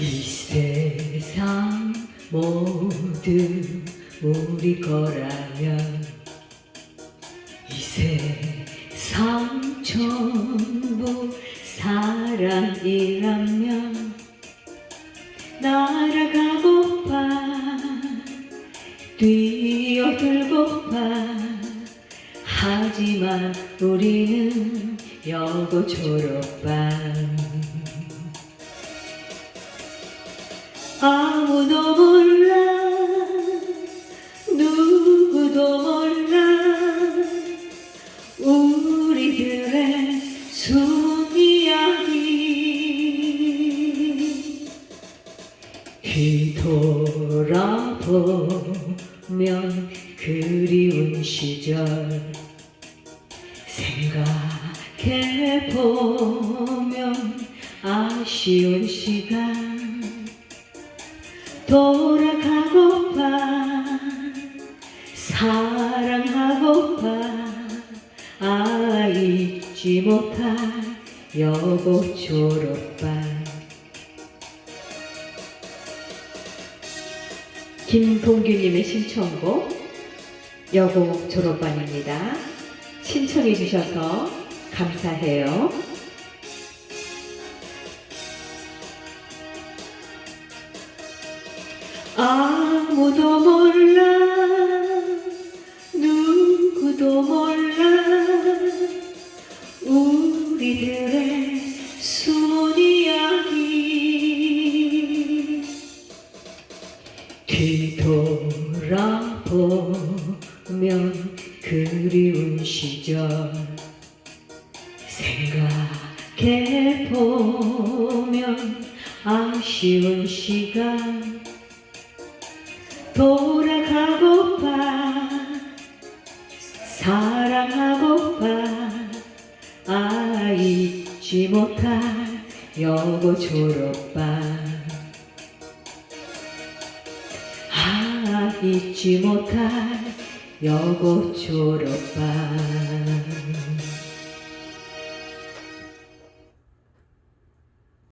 이 세상 모두 우리 거라면 이 세상 전부 사랑이라면 날아가고파 뛰어들고파. 하지만 우리는 여고 졸업반 아무도 몰라. 누구도 몰라. 우리들의 숨 이야기 뒤돌아보면 그리운 시절. 생각해보면 아쉬운 시간 돌아가고파 사랑하고파 아 잊지 못할 여고 졸업반 김동규님의 신청곡 여고 졸업반입니다. 신청해 주셔서 감사해요. 아무도 몰라 누구도 몰라. 우리들의 숨은 이야기. 뒤돌아보면 그리운 시절. 생각해보면 아쉬운 시간 돌아가고파 사랑하고파 아 잊지 못할 여고 졸업반 아 잊지 못할 여고 졸업반